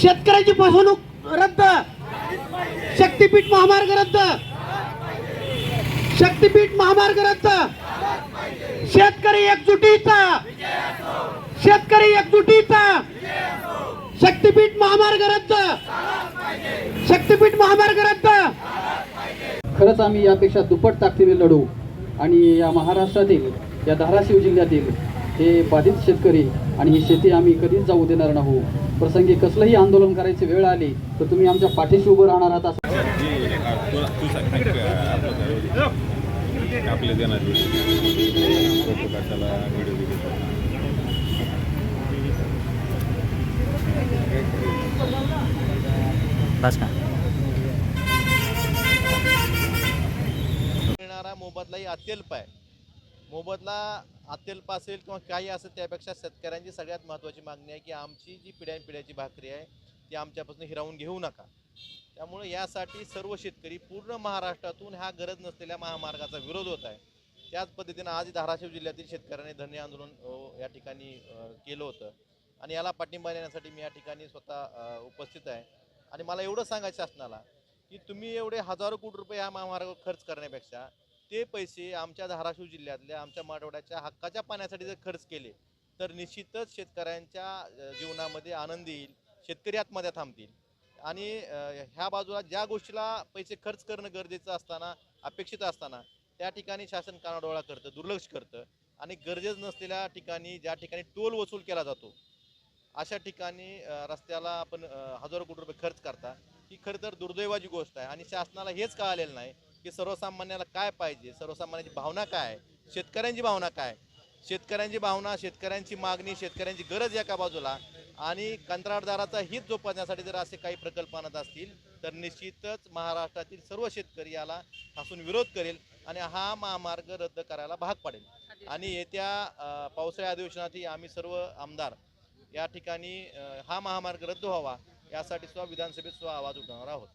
शेतकऱ्याची फसवणूक रद्द. शक्तीपीठ महामार्ग रद्द. शक्तीपीठ महामार्ग रद्द. शेतकरी एकजुटीचा. शेतकरी एकजुटीचा. शक्तीपीठ महामार्ग रद्द. शक्तीपीठ महामार्ग रद्द. खरंच आम्ही यापेक्षा दुप्पट ताकदीने लढू. आणि या महाराष्ट्रातील या धाराशिव जिल्ह्यातील हे बाधित शेतकरी आणि ही शेती आम्ही कधीच जाऊ देणार नाही. प्रसंगी कसलंही आंदोलन करायची वेळ आली तर तुम्ही आमच्या पाठीशी उभं राहणार आहात असं. तू सांग आपले देणार फोटो काढायला व्हिडिओ बस का? मिळणारा मोबदलाही अत्यल्प आहे. मोबदला अत्यल्प असेल किंवा काही असेल त्यापेक्षा शेतकऱ्यांची सगळ्यात महत्त्वाची मागणी आहे की आमची जी पिढ्यानपिढ्याची भाकरी आहे ती आमच्यापासून हिरावून घेऊ नका. त्यामुळे यासाठी सर्व शेतकरी पूर्ण महाराष्ट्रातून ह्या गरज नसलेल्या महामार्गाचा विरोध होत आहे. त्याच पद्धतीनं आज धाराशिव जिल्ह्यातील शेतकऱ्यांनी धन्य आंदोलन या ठिकाणी केलं होतं. आणि याला पाठिंबा देण्यासाठी मी या ठिकाणी स्वतः उपस्थित आहे. आणि मला एवढं सांगायचं असणारा की तुम्ही एवढे हजारो कोटी रुपये या महामार्गावर खर्च करण्यापेक्षा ते पैसे आमच्या धाराशिव जिल्ह्यातल्या आमच्या मराठवाड्याच्या हक्काच्या पाण्यासाठी जर खर्च केले तर निश्चितच शेतकऱ्यांच्या जीवनामध्ये आनंद येईल शेतकरी आत्महत्या थांबतील. आणि ह्या बाजूला ज्या गोष्टीला पैसे खर्च करणं गरजेचं असताना अपेक्षित असताना त्या ठिकाणी शासन कानाडोळा करतं दुर्लक्ष करतं. आणि गरजेचं नसलेल्या ठिकाणी ज्या ठिकाणी टोल वसूल केला जातो अशा ठिकाणी रस्त्याला आपण हजारो कोटी रुपये खर्च करता. ही खरं तर दुर्दैवाची गोष्ट आहे आणि शासनाला हेच कळालेलं नाही. की सर्वसामान्याला काय पाहिजे? सर्वसामान्याची भावना काय? शेतकऱ्यांची भावना काय? शेतकऱ्यांची भावना शेतकऱ्यांची मागणी शेतकऱ्यांची गरज एका बाजूला आणि कंत्राटदाराचा हित जोपासण्यासाठी जर असे काही प्रकल्प आणत असतील तर निश्चितच महाराष्ट्रातील सर्व शेतकरी याला ठासून विरोध करेल आणि हा महामार्ग रद्द करायला भाग पाडेल. आणि येत्या पावसाळ्या पावसाळी अधिवेशनातही आम्ही सर्व आमदार या ठिकाणी हा महामार्ग रद्द व्हावा यासाठी सुद्धा विधानसभेत सुद्धा आवाज उठवणार आहोत.